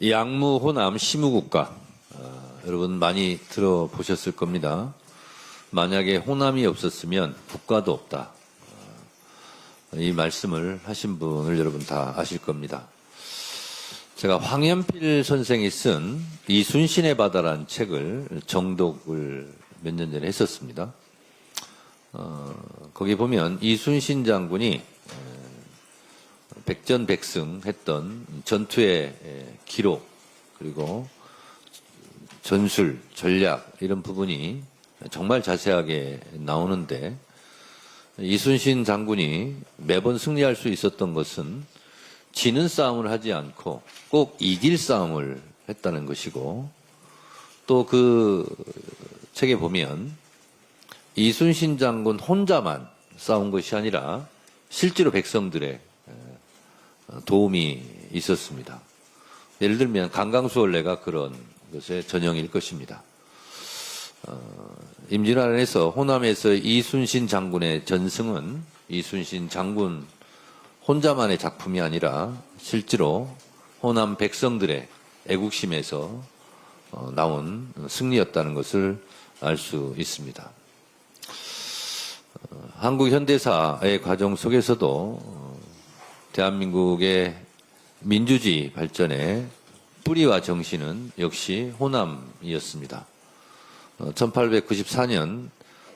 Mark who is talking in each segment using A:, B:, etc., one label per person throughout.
A: 양무, 호남, 시무국가. 어, 여러분 많이 들어보셨을 겁니다. 만약에 호남이 없었으면 국가도 없다. 어, 이 말씀을 하신 분을 여러분 다 아실 겁니다. 제가 황현필 선생이 쓴 이순신의 바다란 책을 정독을 몇 년 전에 했었습니다. 어, 거기 보면 이순신 장군이 어, 백전백승 했던 전투의 기록 그리고 전술, 전략 이런 부분이 정말 자세하게 나오는데 이순신 장군이 매번 승리할 수 있었던 것은 지는 싸움을 하지 않고 꼭 이길 싸움을 했다는 것이고 또 그 책에 보면 이순신 장군 혼자만 싸운 것이 아니라 실제로 백성들의 도움이 있었습니다. 예를 들면 강강수월래가 그런 것의 전형일 것입니다. 어, 임진왜란에서 호남에서 이순신 장군의 전승은 이순신 장군 혼자만의 작품이 아니라 실제로 호남 백성들의 애국심에서 어, 나온 승리였다는 것을 알 수 있습니다. 어, 한국 현대사의 과정 속에서도 어, 대한민국의 민주주의 발전의 뿌리와 정신은 역시 호남이었습니다. 1894년 어,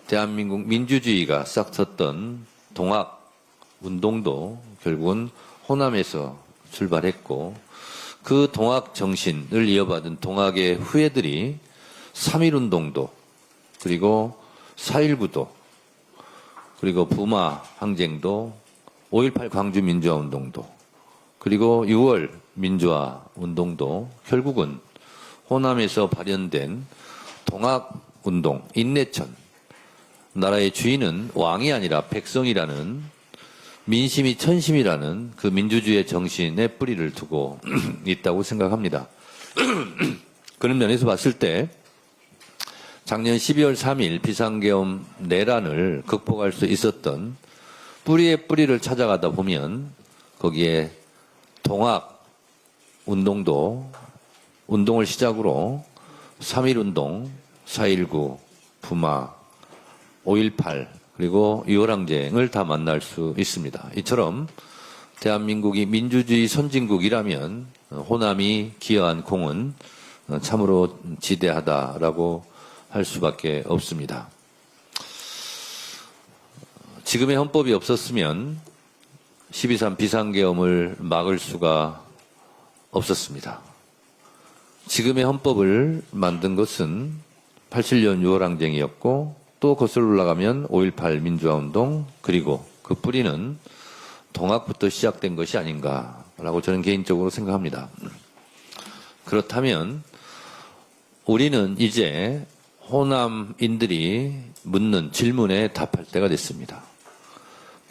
A: 대한민국 민주주의가 싹텄던 동학 운동도 결국은 호남에서 출발했고 그 동학 정신을 이어받은 동학의 후예들이 3.1 운동도 그리고 4.19도 그리고 부마 항쟁도 5.18 광주 민주화 운동도 그리고 6월 민주화 운동도 결국은 호남에서 발현된 동학 운동, 인내천, 나라의 주인은 왕이 아니라 백성이라는 민심이 천심이라는 그 민주주의 정신의 뿌리를 두고 있다고 생각합니다. 그런 면에서 봤을 때 작년 12월 3일 비상계엄 내란을 극복할 수 있었던 뿌리의 뿌리를 찾아가다 보면 거기에 동학 운동도 운동을 시작으로 3.1 운동, 4.19, 부마, 5.18 그리고 유월항쟁을 다 만날 수 있습니다. 이처럼 대한민국이 민주주의 선진국이라면 호남이 기여한 공은 참으로 지대하다라고 할 수밖에 없습니다. 지금의 헌법이 없었으면 12.3 비상계엄을 막을 수가 없었습니다. 지금의 헌법을 만든 것은 87년 6월 항쟁이었고 또 거슬러 올라가면 5.18 민주화운동 그리고 그 뿌리는 동학부터 시작된 것이 아닌가라고 저는 개인적으로 생각합니다. 그렇다면 우리는 이제 호남인들이 묻는 질문에 답할 때가 됐습니다.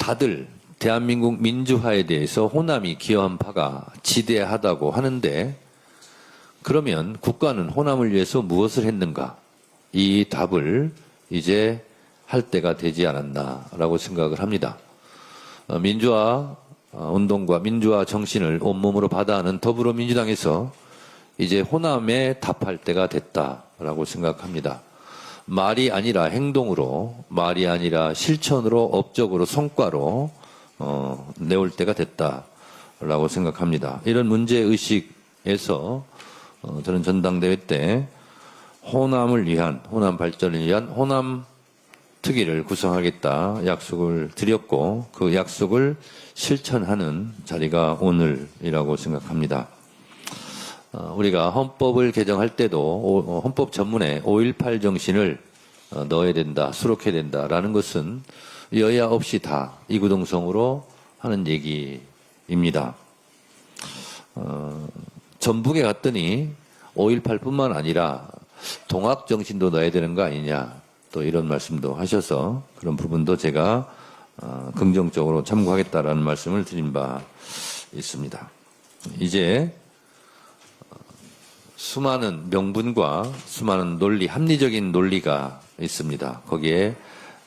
A: 다들 대한민국 민주화에 대해서 호남이 기여한 바가 지대하다고 하는데 그러면 국가는 호남을 위해서 무엇을 했는가? 이 답을 이제 할 때가 되지 않았나라고 생각을 합니다. 어, 민주화 어, 운동과 민주화 정신을 온몸으로 받아하는 더불어민주당에서 이제 호남에 답할 때가 됐다라고 생각합니다. 말이 아니라 행동으로, 말이 아니라 실천으로, 업적으로, 성과로 어, 내올 때가 됐다라고 생각합니다. 이런 문제 의식에서 어, 저는 전당대회 때 호남을 위한 호남 발전을 위한 호남 특위를 구성하겠다 약속을 드렸고 그 약속을 실천하는 자리가 오늘이라고 생각합니다. 어, 우리가 헌법을 개정할 때도 어, 헌법 전문에 5.18 정신을 어, 넣어야 된다, 수록해야 된다라는 것은 여야 없이 다 이구동성으로 하는 얘기입니다. 어, 전북에 갔더니 5.18뿐만 아니라 동학 정신도 넣어야 되는 거 아니냐 또 이런 말씀도 하셔서 그런 부분도 제가 어, 긍정적으로 참고하겠다라는 말씀을 드린 바 있습니다. 이제 수많은 명분과 수많은 논리, 합리적인 논리가 있습니다. 거기에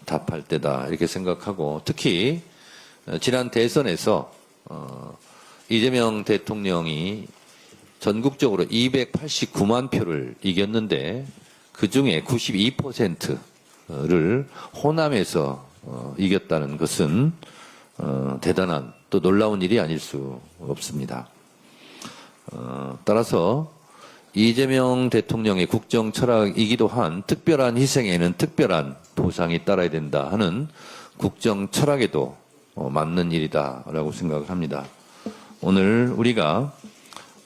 A: 답할 때다 이렇게 생각하고 특히 어, 지난 대선에서 어, 이재명 대통령이 전국적으로 289만 표를 이겼는데 그 중에 92%를 호남에서 어, 이겼다는 것은 대단한 또 놀라운 일이 아닐 수 없습니다. 따라서 이재명 대통령의 국정 철학이기도 한 특별한 희생에는 특별한 보상이 따라야 된다 하는 국정 철학에도 어, 맞는 일이다라고 생각을 합니다. 오늘 우리가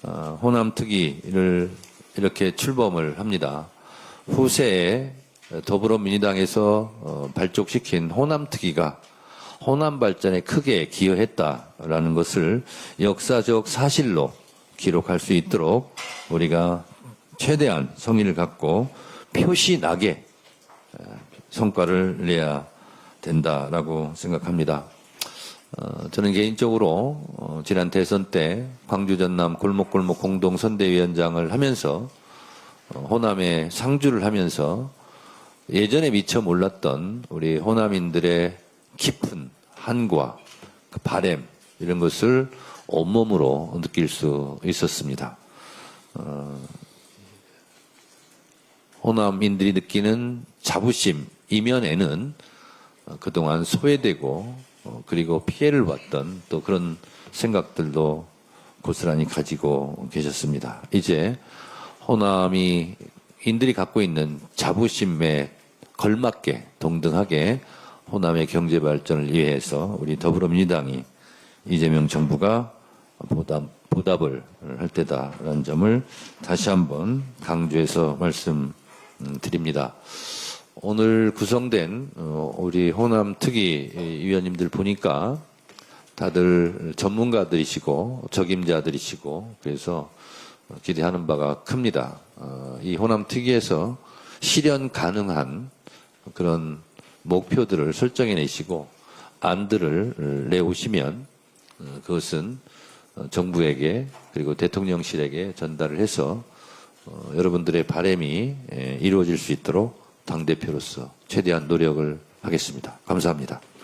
A: 어, 호남 특위를 이렇게 출범을 합니다. 후세에 더불어민주당에서 어, 발족시킨 호남 특위가 호남 발전에 크게 기여했다라는 것을 역사적 사실로 기록할 수 있도록 우리가 최대한 성의를 갖고 표시나게 성과를 내야 된다라고 생각합니다. 어, 저는 개인적으로 어, 지난 대선 때 광주 전남 골목골목 공동 선대위원장을 하면서 어, 호남에 상주를 하면서 예전에 미처 몰랐던 우리 호남인들의 깊은 한과 그 바램 이런 것을 온몸으로 느낄 수 있었습니다. 어, 호남인들이 느끼는 자부심 이면에는 어, 그동안 소외되고 어, 그리고 피해를 봤던 또 그런 생각들도 고스란히 가지고 계셨습니다. 이제 호남이 인들이 갖고 있는 자부심에 걸맞게 동등하게 호남의 경제 발전을 위해서 우리 더불어민주당이 이재명 정부가 보답, 보답을 할 때다라는 점을 다시 한번 강조해서 말씀드립니다. 오늘 구성된 어, 우리 호남 특위 위원님들 보니까 다들 전문가들이시고 적임자들이시고 그래서 기대하는 바가 큽니다. 어, 이 호남 특위에서 실현 가능한 그런 목표들을 설정해 내시고 안들을 내오시면 어, 그것은 어, 정부에게 그리고 대통령실에게 전달을 해서 어, 여러분들의 바램이 예, 이루어질 수 있도록 당 대표로서 최대한 노력을 하겠습니다. 감사합니다.